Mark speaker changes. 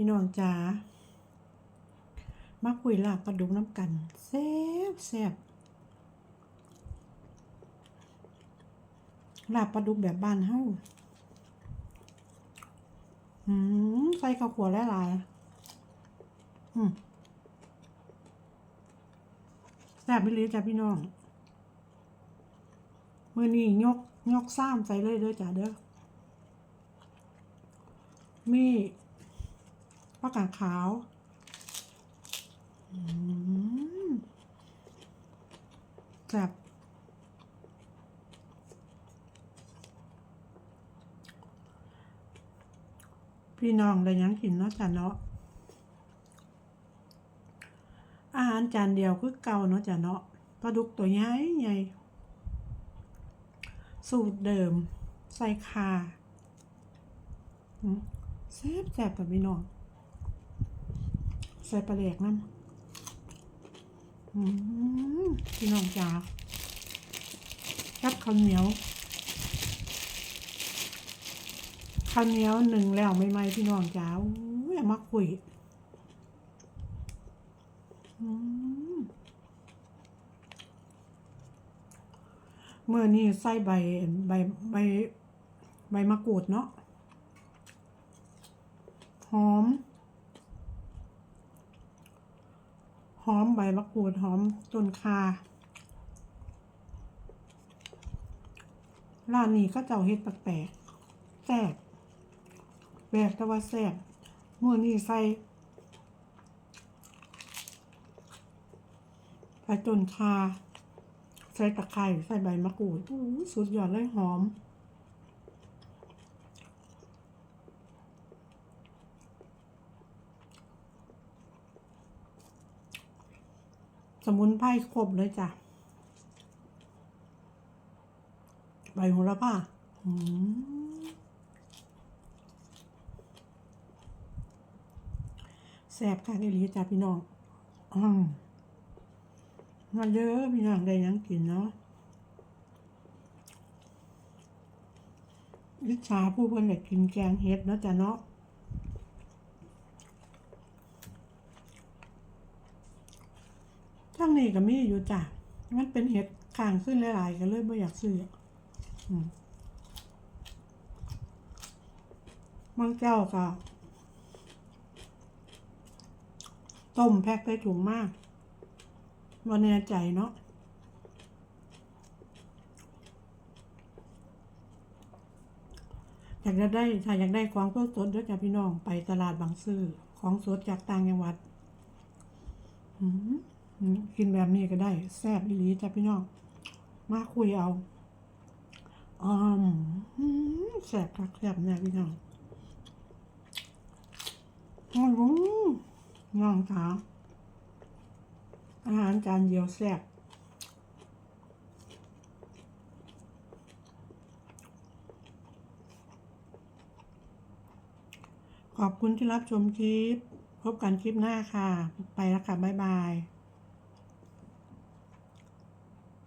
Speaker 1: พี่น้องจ๋ามาคุยลาบปลาดุกน้ำกันแซ่บแซ่บลาบปลาดุกแบบบ้านเฮาอืมใส่ข้าวขัวหลายๆอืมแซ่บไม่เลยจ้ะพี่น้องมื่อนี้ยกยกซ้ำใส่เลยเด้อจ้ะเด้อมี ผักกาดขาวแซ่บพี่น้องได้ยังกินเนาะจ้ะเนาะ อาหารจานเดียวคือเก่าเนาะจ้ะเนาะปลาดุกตัวใหญ่ใหญ่ สูตรเดิม ใส่คาแซ่บแซ่บกับพี่น้อง ใส่ปลาแดกน้ำอืมพี่น้องจ๋ากับข้าวเหนียวข้าวเหนียวหนึ่งแล้วไม่ไหมพี่น้องจ๋าอู้ยเอามาคุยเมื่อนี้ใส่ใบใบใบใบมะกรูดเนาะหอม ห อมใบมะกรูดหอมต้นคาร้านนี้ก็เจ้าเฮ็ดแปลกๆแซ่บแปลกแต่ว่าแซ่บมื่อนี้ใส่ใส่ต้นคา ใส่ตะไคร้ใส่ใบมะกรูดสุดยอดเลยหอม สมุนไพรครบเลยจ้ะ ใบโหระพาแซ่บค่ะนี่ลีจ้ะพี่น้องอมาเยอะพี่น้องได้ยังกินเนาะวิชาผู้เพิ่นอยากกินแกงเฮ็ดเนาะจ้ะเนาะ ทั้งนี้ก็มีอยู่จ้ะ มันเป็นเห็ดข้างขึ้นหลายๆก็เลยไม่อยากซื้อมบางเจ้าก็ต้มแพ็คได้ถุงมากวันแน่ใจเนาะอยากจะได้ถ้าอยากได้ของสดๆเดี๋ยวจะพี่น้องไปตลาดบางซื่อของสดจากต่างจังหวัด อืม กินแบบนี้ก็ได้ แซ่บอีหลีจ้ะพี่น้อง มาคุยเอาอืมแซ่บคักแซ่บแน่พี่น้องอืมน้องขาอาหารจานเดียวแซ่บขอบคุณที่รับชมคลิป พบกันคลิปหน้าค่ะ ไปแล้วค่ะ บ๊ายบาย